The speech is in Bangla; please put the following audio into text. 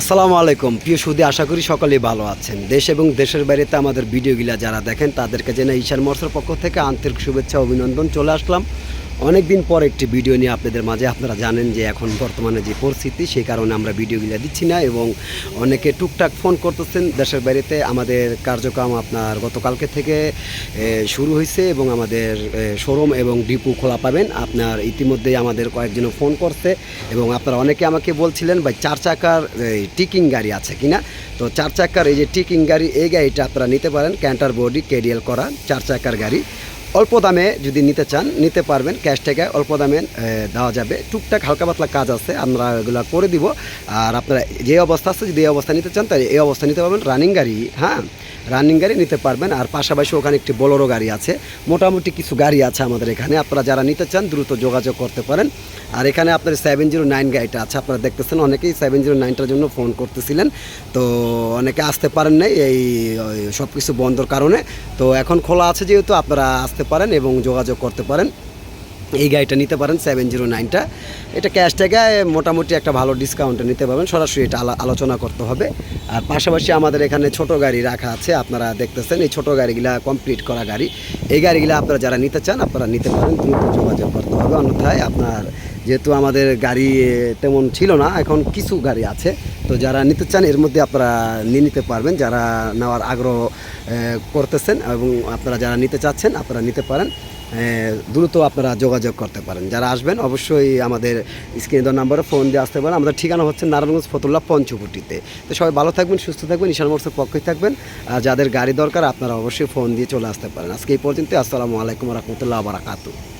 আসসালামু আলাইকুম। প্রিয় সুদে, আশা করি সকলেই ভালো আছেন। দেশ এবং দেশের বাইরেতে আমাদের ভিডিওগুলা যারা দেখেন, তাদেরকে জেনে ঈশান মর্সের পক্ষ থেকে আন্তরিক শুভেচ্ছা, অভিনন্দন। চলে আসলাম অনেক দিন পর একটি ভিডিও নিয়ে আপনাদের মাঝে। আপনারা জানেন যে এখন বর্তমানে যে পরিস্থিতি, সেই কারণে আমরা ভিডিওগুলো দিচ্ছি না এবং অনেকে টুকটাক ফোন করতেছেন। দেশের বাইরেতে আমাদের কার্যক্রম আপনার গতকালকে থেকে শুরু হয়েছে এবং আমাদের শোরুম এবং ডিপু খোলা পাবেন। আপনার ইতিমধ্যেই আমাদের কয়েকজন ফোন করছে এবং আপনারা অনেকে আমাকে বলছিলেন, ভাই, চার চাকার টিকিং গাড়ি আছে কিনা তো চার চাকার এই যে টিকিং গাড়ি, এই গাড়িটা আপনারা নিতে পারেন। ক্যান্টার বডি কেডিএল করা চার চাকার গাড়ি। অল্প দামে যদি নিতে চান, নিতে পারবেন ক্যাশ টাকায় অল্প দামে দেওয়া যাবে। টুকটাক হালকা পাতলা কাজ আছে, আমরা এগুলো করে দিব। আর আপনারা যে অবস্থা আছে, যদি এই অবস্থা নিতে চান, তাহলে এই অবস্থা নিতে পারবেন রানিং গাড়ি হ্যাঁ? রানিং গাড়ি নিতে পারবেন। আর পাশাপাশি ওখানে একটি বোলোরো গাড়ি আছে। মোটামুটি কিছু গাড়ি আছে আমাদের এখানে। আপনারা যারা নিতে চান, দ্রুত যোগাযোগ করতে পারেন। আর এখানে আপনার সেভেন জিরো নাইন গাড়িটা আছে। আপনারা দেখতেছেন, অনেকেই সেভেন জিরো নাইনটার জন্য ফোন করতেছিলেন। তো অনেকে আসতে পারেন নাই এই সব কিছু বন্ধর কারণে। তো এখন খোলা আছে যেহেতু, আপনারা আসতে পারেন এবং যোগাযোগ করতে পারেন। এই গাড়িটা নিতে পারেন সেভেন জিরো নাইনটা এটা ক্যাশ টাকায় মোটামুটি একটা ভালো ডিসকাউন্টে নিতে পারবেন। সরাসরি এটা আলা- আলোচনা করতে হবে। আর পাশাপাশি আমাদের এখানে ছোট গাড়ি রাখা আছে, আপনারা দেখতেছেন। এই ছোটো গাড়িগুলা কমপ্লিট করা গাড়ি। এই গাড়িগুলো আপনারা যারা নিতে চান, আপনারা নিতে পারেন। দ্রুত যোগাযোগ করতে হবে। অন্যথায় আপনার যেহেতু আমাদের গাড়ি তেমন ছিল না, এখন কিছু গাড়ি আছে। তো যারা নিতে চান, এর মধ্যে আপনারা নিয়ে নিতে পারবেন। যারা নেওয়ার আগ্রহ করতেছেন এবং আপনারা যারা নিতে চাচ্ছেন, আপনারা নিতে পারেন। দ্রুত আপনারা যোগাযোগ করতে পারেন। যারা আসবেন, অবশ্যই আমাদের স্ক্রিনে দেওয়ার নাম্বারে ফোন দিয়ে আসতে পারেন। আমাদের ঠিকানা হচ্ছে নারায়ণগঞ্জ ফতুল্লা পঞ্চকুটিতে। তো সবাই ভালো থাকবেন, সুস্থ থাকবেন, ঈশান মোটরসের পক্ষে থাকবেন। আর যাদের গাড়ি দরকার, আপনারা অবশ্যই ফোন দিয়ে চলে আসতে পারেন। আজকে এই পর্যন্ত আসসালামু আলাইকুম রহমতুল্লাহ বারাকাতু